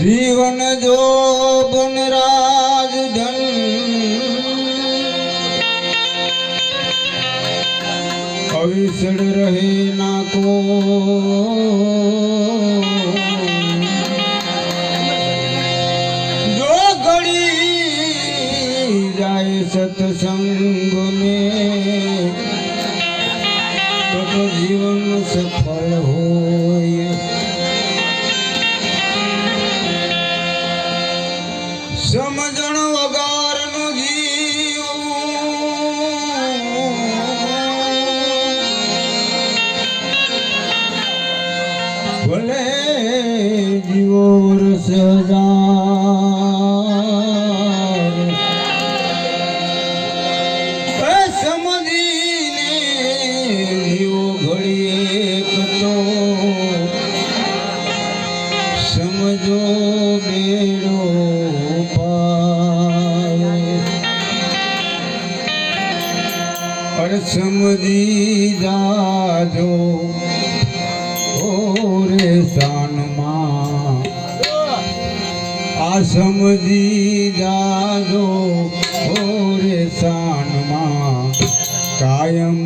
જીવન જો બનરાજ ધન અવિસળ રહે ના કો જો ઘડી જાય સત્સંગ સમજી જાજો. ઓરે સાનમાં આ સમજી જાજો. ઓરે સાનમાં કાયમ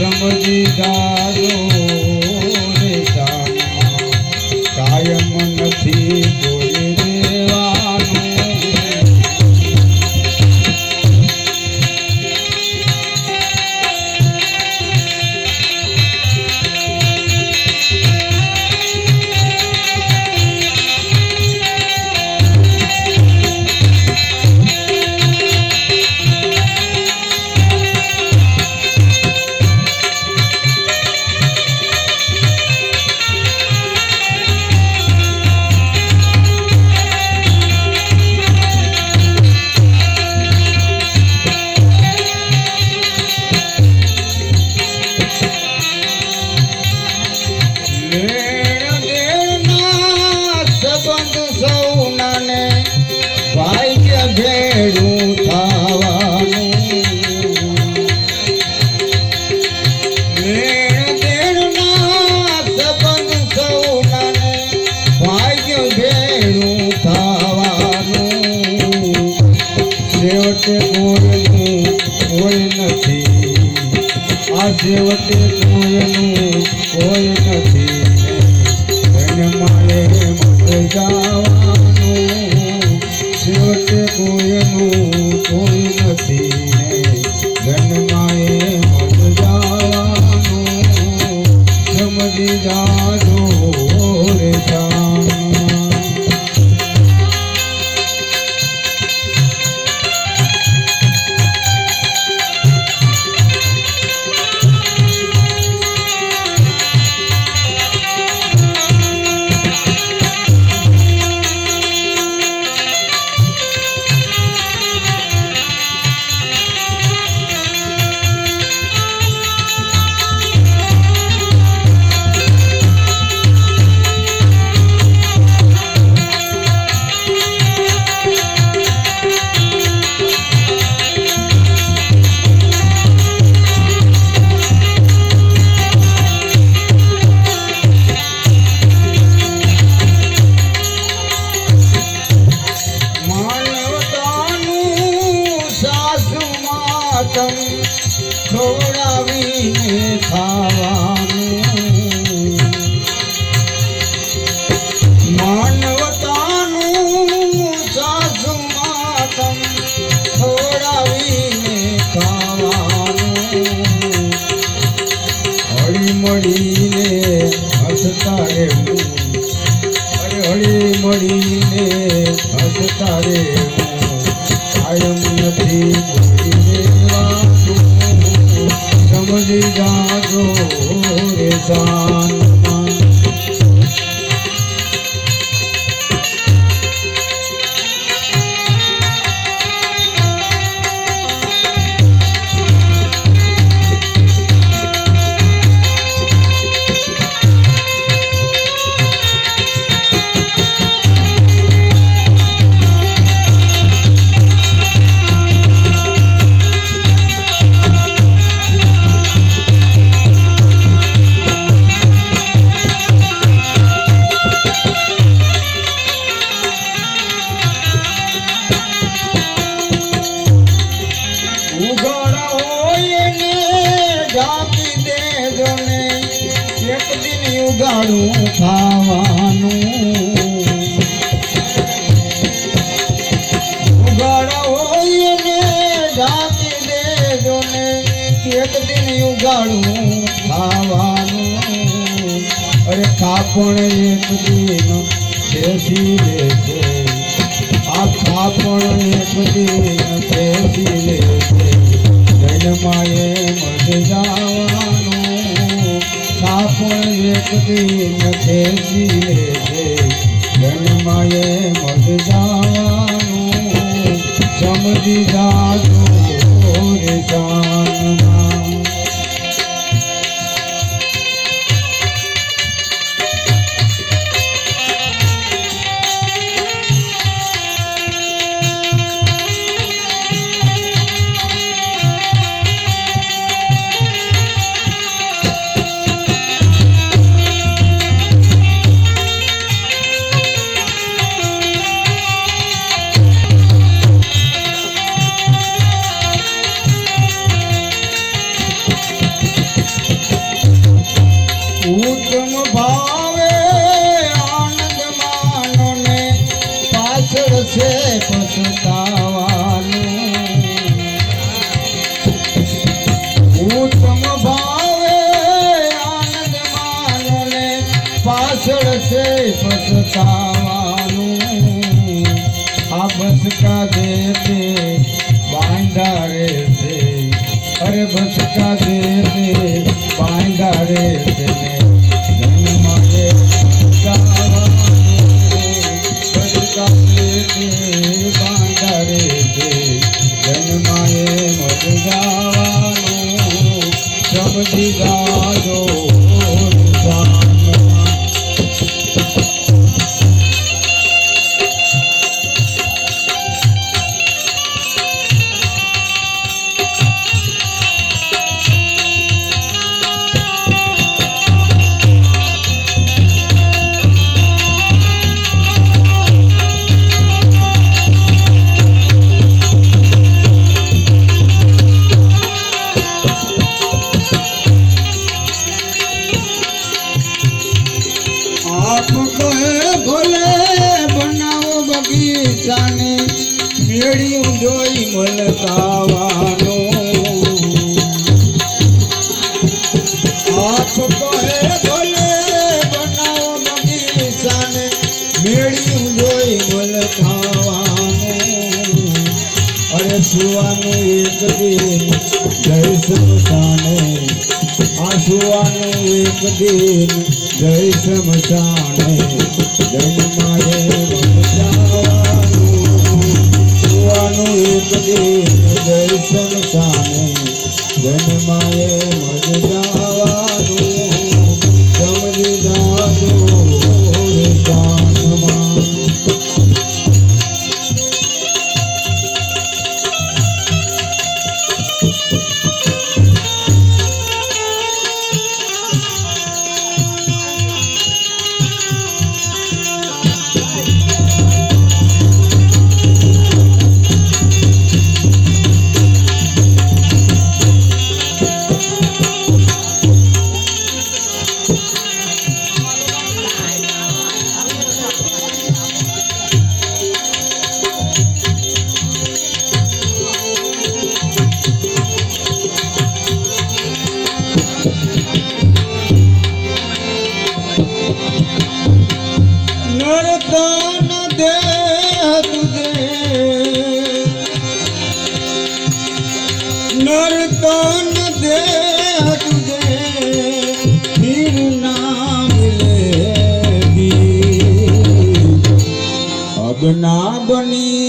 સમજી ગાયો છેવટે કોઈનું કોઈ નથી. એને મારે મત જવાનું છેવટે કોઈનું કોઈ નથી. જન્માએ મત જવાનું સમજી જાજો રે જા કાપણ એક દિન બેસી લેશે આ થાપણ એક દિન બેસી લેશે જન્માએ મત જવાનું. થાપણ એક દિન બેસી લેશે જન્માએ મત જવાનું. સમજી જાજો જાનમાં ઉત્તમ ભાવે આનંદ માનો ને પાછળ છે પછતાવાનું. ઉત્તમ ભાવે આનંદ માનો ને પાછળ છે પછતાવાનું. આ બસકા દે તે બાંધા રે અરે બસકા દે તે બાંધા રે છે. આસુવાનું એક દિન જય સમસાને જન્માએ আপনি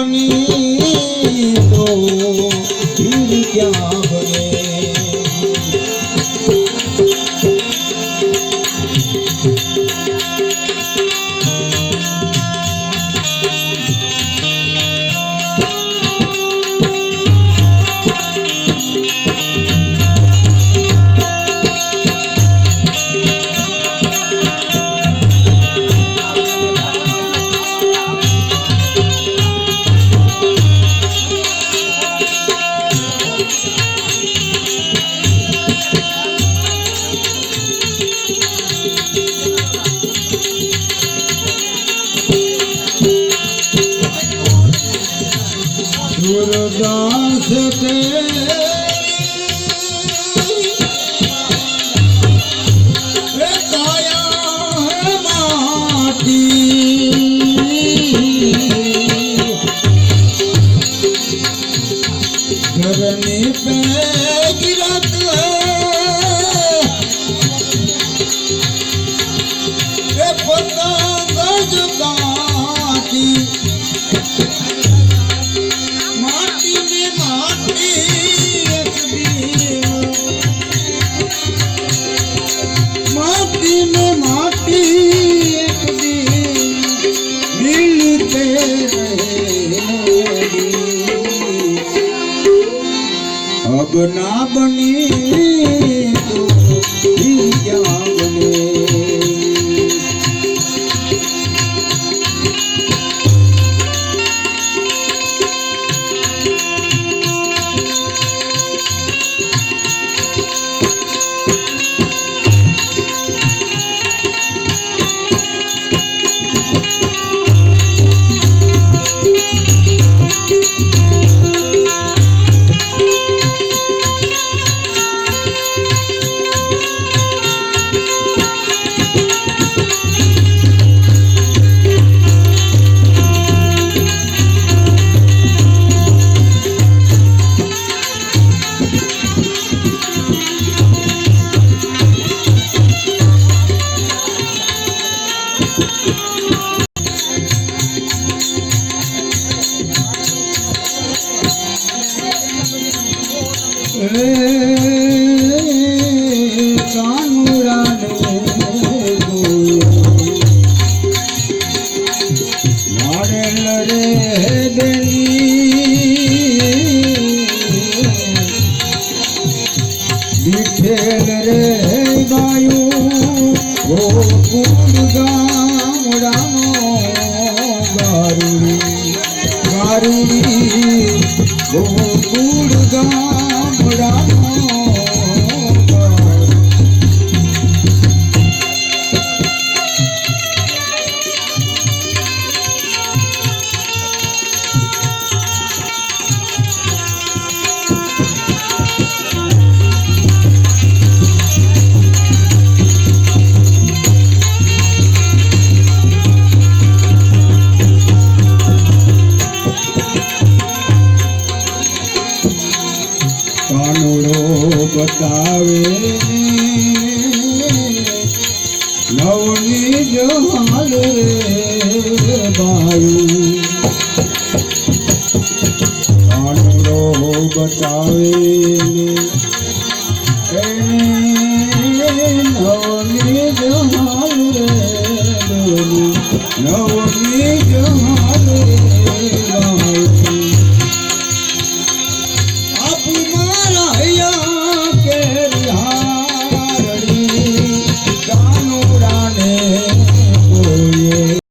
জননী গুরুদাস না বনি રે